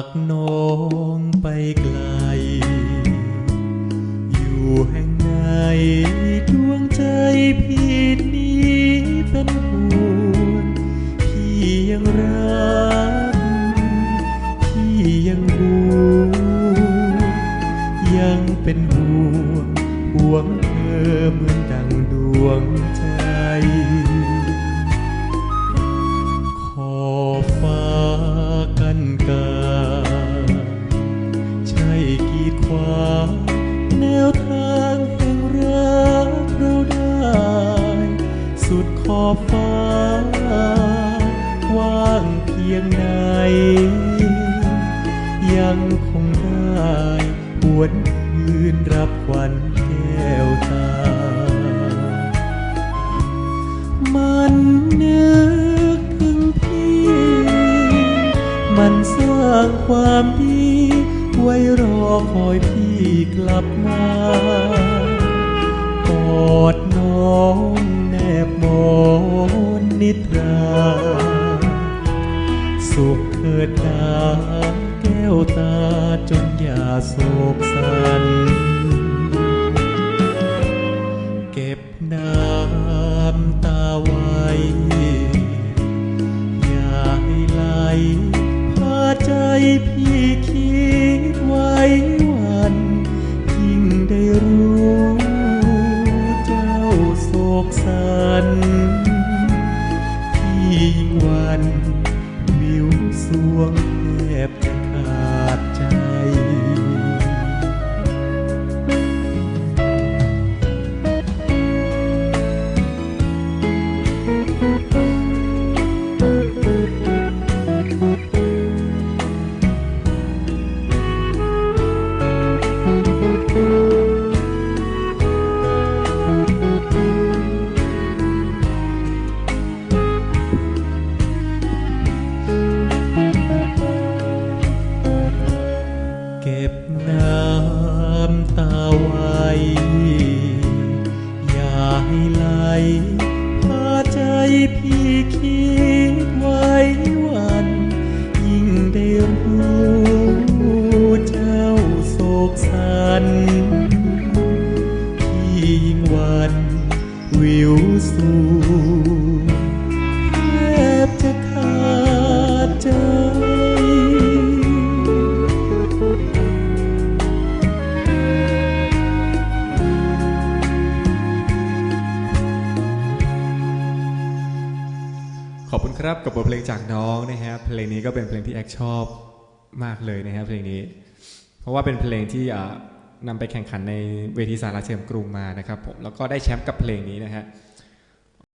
จากน้องไปไกล อยู่แห่งไหนดวงใจพี่นี้เป็นห่วงพี่ยังรัก พี่ยังห่วงยังเป็นห่วงห่วงเธอเหมือนดังดวงใจ แนวทางแห่งรักเราได้ สุดขอบฟ้ากว้างเพียงไหน ยังคงได้หวนคืนรับควันแก้วตา มันนึกถึงพี่ มันสร้างความดี ไว้รอคอยพี่กลับมากอดน้องแนบมอนนิทรา สุขเถิดนาแก้วตาจงอย่าโศกสัน เก็บน้ำตาไว้ อย่าให้ไหลพาใจพี่ สันที่ยิ่งวันวิวสวงแทบจะขาดใจ ไว้ อย่าให้ไหลพาใจพี่คิดไว้วัน ยิ่งได้รู้เจ้าโศกสันพี่ยิ่งวันวิวสูแทบจะขาดใจ ครับกับบทเพลงจากน้องนะฮะเพลงนี้ก็เป็นเพลงที่แอคชอบมากเลยนะฮะเพลงนี้ เพราะว่าเป็นเพลงที่อ่านำไปแข่งขันในเวทีสารเฉลิมกรุงมานะครับผมแล้วก็ได้แชมป์กับเพลงนี้นะฮะ